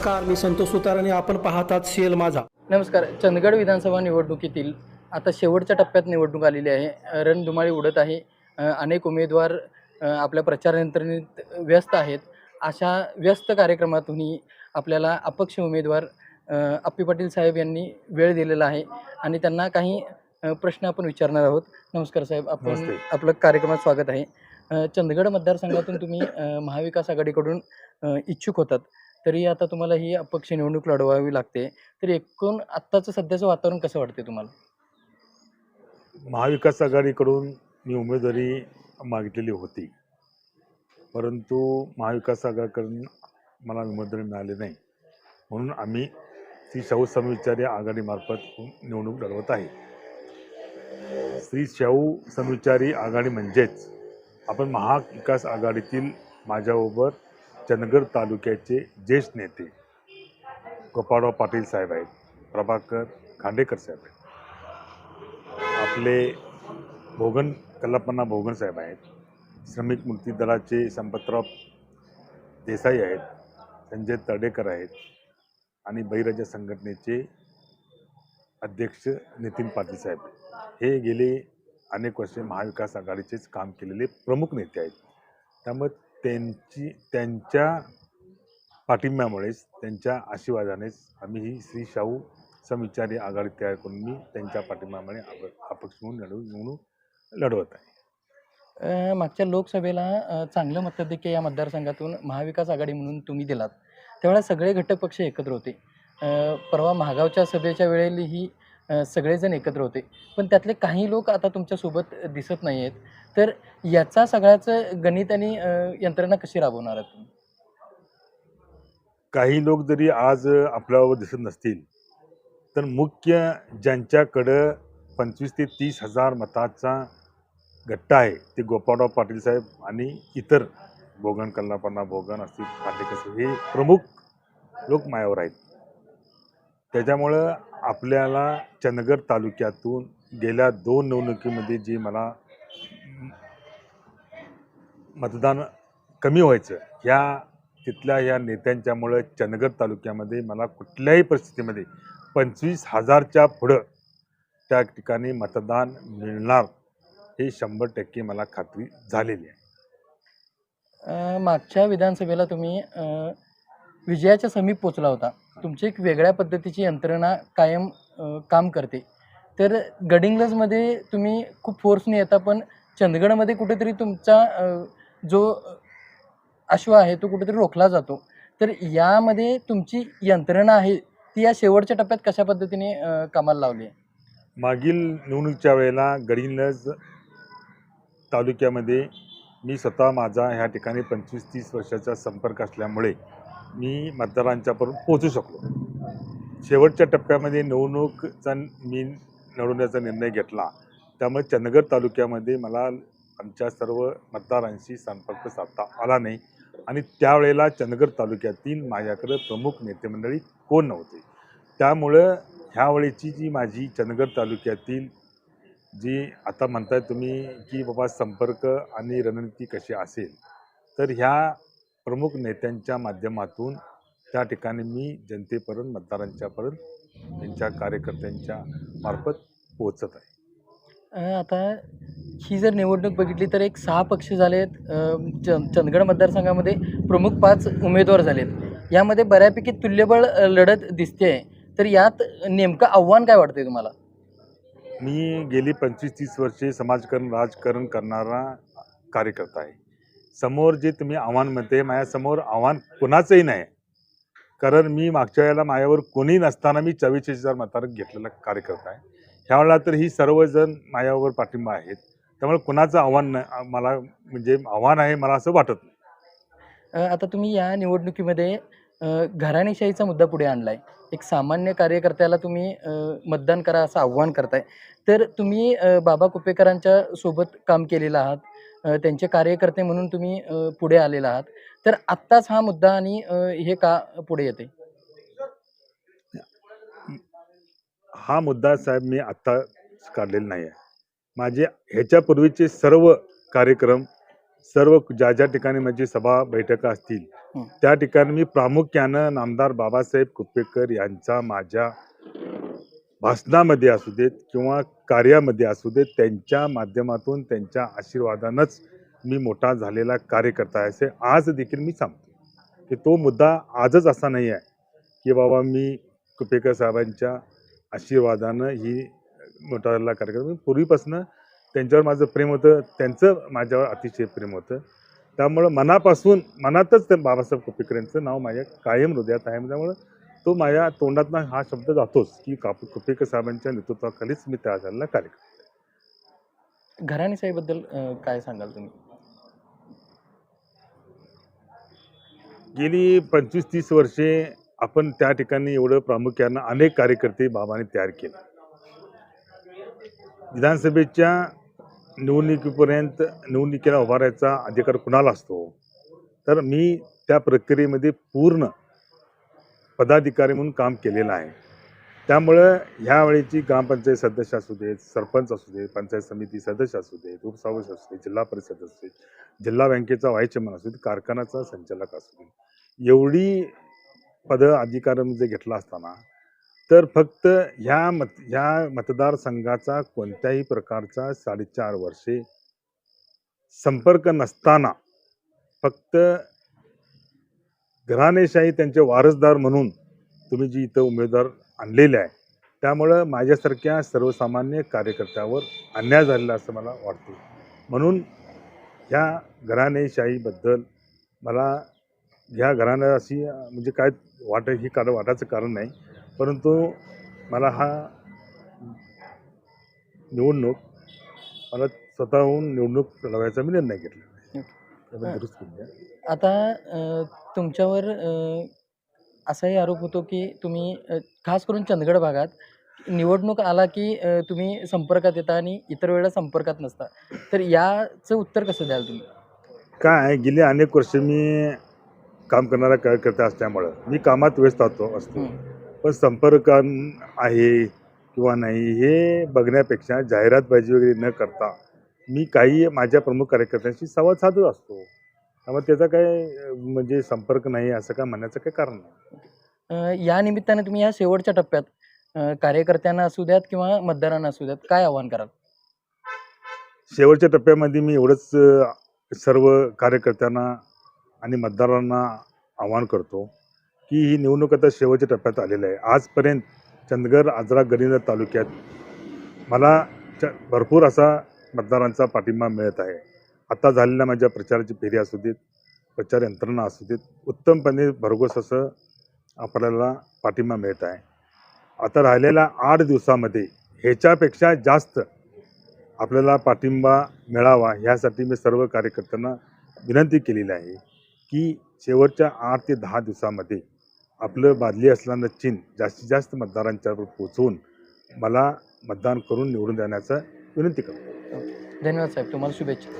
नमस्कार मी संतोष सुतार आणि आपण पाहतात सीएल माझा. नमस्कार चंदगड विधानसभा निवडणुकीतील आता शेवटच्या टप्प्यात निवडणूक आलेली आहे. रणधुमाळी उडत आहे. अनेक उमेदवार आपल्या प्रचार यंत्रणेत व्यस्त आहेत. अशा व्यस्त कार्यक्रमातूनही आपल्याला अपक्ष उमेदवार अप्पी पाटील साहेब यांनी वेळ दिलेला आहे आणि त्यांना काही प्रश्न आपण विचारणार आहोत. नमस्कार साहेब आपण. आपलं कार्यक्रमात स्वागत आहे. चंदगड मतदारसंघातून तुम्ही महाविकास आघाडीकडून इच्छुक होतात. तरी आता तुम्हाला ही अपक्ष निवडणूक लढवावी लागते. तर एकूण आत्ताचं सध्याचं वातावरण कसं वाटते तुम्हाला? महाविकास आघाडीकडून मी उमेदवारी मागितलेली होती. परंतु महाविकास आघाडीकडून मला उमेदवारी मिळाली नाही. म्हणून आम्ही श्री शाहू समविचारी आघाडीमार्फत निवडणूक लढवत आहे. श्री शाहू समविचारी आघाडी म्हणजेच आपण महाविकास आघाडीतील माझ्याबरोबर चंदगड तालुक्याचे ज्येष्ठ नेते गोपाळराव पाटील साहेब आहेत प्रभाकर खांडेकर साहेब आहेत. आपले भोगन कल्पना भोगन साहेब आहेत श्रमिक मुक्ती दलाचे संपतराव देसाई आहेत संजय तडेकर आहेत आणि बहिराजा संघटनेचे अध्यक्ष नितीन पाटील साहेब हे गेले अनेक वर्षे महाविकास आघाडीचेच काम केलेले प्रमुख नेते आहेत. त्यामुळे त्यांची त्यांच्या पाठिंब्यामुळेच त्यांच्या आशीर्वादानेच आम्ही ही श्री शाहू समविचारी आघाडी तयार करून मी त्यांच्या पाठिंब्यामुळे आप- अपक्ष म्हणून लढू म्हणून लढवत आहे. मागच्या लोकसभेला चांगलं मतदैक्य या मतदारसंघातून महाविकास आघाडी म्हणून तुम्ही दिलात. त्यावेळेला सगळे घटक पक्ष एकत्र होते. परवा महागावच्या सभेच्या वेळेलाही ही सगळेजण एकत्र होते. पण त्यातले काही लोक आता तुमच्यासोबत दिसत नाही आहेत तर याचा सगळ्याचं गणित आणि यंत्रणा कशी राबवणार आहात तुम्ही? काही लोक जरी आज आपल्याबरोबर दिसत नसतील तर मुख्य ज्यांच्याकडं पंचवीस ते तीस हजार मताचा गट्टा आहे ते गोपाळराव पाटील साहेब आणि इतर भोगण कल्लापन्ना भोगण असतील पाटेकर हे प्रमुख लोक मायावर आहेत. त्याच्यामुळं आपल्याला चंदगड तालुक्यातून गेल्या दोन निवडणुकीमध्ये जे मला मतदान कमी व्हायचं ह्या तिथल्या या नेत्यांच्यामुळं चंदगड तालुक्यामध्ये मला कुठल्याही परिस्थितीमध्ये पंचवीस हजारच्या पुढं त्या ठिकाणी मतदान मिळणार हे शंभर टक्के मला खात्री झालेली आहे. मागच्या विधानसभेला तुम्ही विजयाच्या समीप पोचला होता. तुमची एक वेगळ्या पद्धतीची यंत्रणा कायम अ, काम करते. तर गडिंग्लजमध्ये तुम्ही खूप फोर्सने येता पण चंदगडमध्ये कुठेतरी तुमचा अ, जो अश्व आहे तो कुठेतरी रोखला जातो. तर यामध्ये तुमची यंत्रणा आहे ती या शेवटच्या टप्प्यात कशा पद्धतीने अ, कामाला लावली आहे? मागील निवडणुकीच्या वेळेला गडिंग्लज तालुक्यामध्ये मी स्वतः माझा ह्या ठिकाणी पंचवीस तीस वर्षाचा संपर्क असल्यामुळे मी मतदारांच्यापर्यंत पोहोचू शकलो. शेवटच्या टप्प्यामध्ये निवडणूकचा मी लढवण्याचा निर्णय घेतला. त्यामुळे चंदगड तालुक्यामध्ये मला आमच्या सर्व मतदारांशी संपर्क साधता आला नाही आणि त्यावेळेला चंदगड तालुक्यातील माझ्याकडं प्रमुख नेतेमंडळी कोण नव्हते. त्यामुळं ह्यावेळेची जी माझी चंदगड तालुक्यातील जी आता म्हणताय तुम्ही की बाबा संपर्क आणि रणनीती कशी असेल तर ह्या प्रमुख नेत्यांच्या माध्यमातून त्या ठिकाणी मी जनतेपर्यंत मतदारांच्यापर्यंत त्यांच्या कार्यकर्त्यांच्या मार्फत पोहोचत आहे. आता ही जर निवडणूक बघितली तर एक सहा पक्ष झाले आहेत च चंदगड मतदारसंघामध्ये प्रमुख पाच उमेदवार झालेत. यामध्ये बऱ्यापैकी तुल्यबळ लढत दिसते आहे तर यात नेमकं आव्हान काय वाटतंय तुम्हाला? मी गेली पंचवीस तीस वर्षे समाजकारण राजकारण करणारा कार्यकर्ता आहे. समोर जे तुम्ही आव्हान म्हणते माझ्यासमोर आव्हान कुणाचंही नाही. कारण मी मागच्या वेळेला माझ्यावर कोणी नसताना मी चव्वेचाळीस हजार मतार घेतलेला कार्यकर्ता आहे. ह्यावेळेला तर ही सर्वजण माझ्यावर पाठिंबा आहेत. त्यामुळे कुणाचं आव्हान नाही मला म्हणजे आव्हान आहे मला असं वाटत नाही. आता तुम्ही या निवडणुकीमध्ये घराणेशाहीचा मुद्दा पुढे आणला आहे एक सामान्य कार्यकर्त्याला तुम्ही मतदान करा असं आव्हान करताय. तर तुम्ही बाबा कुपेकरांच्या सोबत काम केलेलं आहात. त्यांचे कार्यकर्ते म्हणून तुम्ही पुढे आलेला आहात. तर आत्ताच हा मुद्दा आणि हे का पुढे येते? हा मुद्दा साहेब मी आत्ता काढलेला नाही आहे माझे ह्याच्यापूर्वीचे सर्व कार्यक्रम सर्व ज्या ज्या ठिकाणी माझी सभा बैठका असतील. त्या ठिकाणी मी प्रामुख्यानं नामदार बाबासाहेब कुपेकर यांचा माझ्या भाषणामध्ये असू देत किंवा कार्यामध्ये असू देत त्यांच्या माध्यमातून त्यांच्या आशीर्वादानंच मी मोठा झालेला कार्यकर्ता आहे असे आज देखील मी सांगतो. की तो मुद्दा आजच असा नाही आहे की बाबा मी कुपेकर साहेबांच्या आशीर्वादानं ही मोठा झालेला कार्यकर्ता मी पूर्वीपासून त्यांच्यावर माझं प्रेम होतं त्यांचं माझ्यावर अतिशय प्रेम होतं. त्यामुळं मनापासून मनातच ते बाबासाहेब कुपेकर यांचं नाव माझ्या कायम हृदयात आहे. त्यामुळं तो माझ्या तोंडातनं हा शब्द जातोच की कापू कुपेकर साहेबांच्या नेतृत्वाखालीच मी तयार झालेला कार्यक्रम घराणेशाहीबद्दल काय सांगाल तुम्ही? गेली पंचवीस तीस वर्षे आपण त्या ठिकाणी एवढं प्रामुख्यानं अनेक कार्यकर्ते बाबाने तयार केले. विधानसभेच्या निवडणुकीपर्यंत निवडणुकीला उभारायचा अधिकार कुणाला असतो? तर मी त्या प्रक्रियेमध्ये पूर्ण पदाधिकारी म्हणून काम केलेलं आहे. त्यामुळं ह्यावेळीची ग्रामपंचायत सदस्य असू देत सरपंच असू देत पंचायत समिती सदस्य असू देत उपसभापती असू देत जिल्हा परिषद असू देत जिल्हा बँकेचा व्हाईस चेअरमन असू देत कारखानाचा संचालक असू देत एवढी पदं जे घेतला असताना तर फक्त ह्या मत ह्या मतदारसंघाचा कोणत्याही प्रकारचा साडेचार वर्षे संपर्क नसताना फक्त घराणेशाही त्यांचे वारसदार म्हणून तुम्ही जी इथं उमेदवार आणलेले आहे त्यामुळं माझ्यासारख्या सर्वसामान्य कार्यकर्त्यावर अन्याय झालेला असं मला वाटते. म्हणून ह्या घराणेशाहीबद्दल मला ह्या घराण्याशी म्हणजे काय वाट ही कारण वाटायचं कारण नाही परंतु मला हा निवडणूक मला स्वतःहून निवडणूक लढवायचा मी निर्णय घेतला. दुरुस्त. आता अ, तुमच्यावर अ, असाही आरोप होतो की तुम्ही अ, खास करून चंदगड भागात निवडणूक आला की अ, तुम्ही संपर्कात येता आणि इतर वेळेला संपर्कात नसता तर याचं उत्तर कसं द्याल तुम्ही काय आहे, गेली अनेक वर्ष मी काम करणारा कार्यकर्ता असल्यामुळं मी कामात व्यस्त होतो असतो. पण संपर्क आहे किंवा नाही हे बघण्यापेक्षा जाहिरातबाजी वगैरे न करता मी काही माझ्या प्रमुख कार्यकर्त्यांशी संवाद साधत असतो. त्यामुळे त्याचा काय म्हणजे संपर्क नाही असं काय म्हणण्याचं काही कारण नाही. या निमित्ताने तुम्ही या शेवटच्या टप्प्यात कार्यकर्त्यांना असू द्यात किंवा मतदारांना असू द्यात काय आव्हान कराल? शेवटच्या टप्प्यामध्ये मी एवढंच सर्व कार्यकर्त्यांना आणि मतदारांना आवाहन करतो की ही निवडणूक आता शेवटच्या टप्प्यात आलेलं आहे. आजपर्यंत चंदगड आजरा गडिंग तालुक्यात मला च भरपूर असा मतदारांचा पाठिंबा मिळत आहे. आता झालेल्या माझ्या प्रचाराची फेरी असू देत प्रचार यंत्रणा असू देत उत्तमपणे भरघोस असं आपल्याला पाठिंबा मिळत आहे. आता राहिलेल्या आठ दिवसामध्ये ह्याच्यापेक्षा जास्त आपल्याला पाठिंबा मिळावा ह्यासाठी मी सर्व कार्यकर्त्यांना विनंती केलेली आहे की शेवटच्या आठ ते दहा दिवसामध्ये आपलं बादली असल्यानं चिन्ह जास्तीत जास्त मतदारांच्यावर पोचवून मला मतदान करून निवडून देण्याचं विनंती करतो. धन्यवाद साहेब तुम्हाला शुभेच्छा.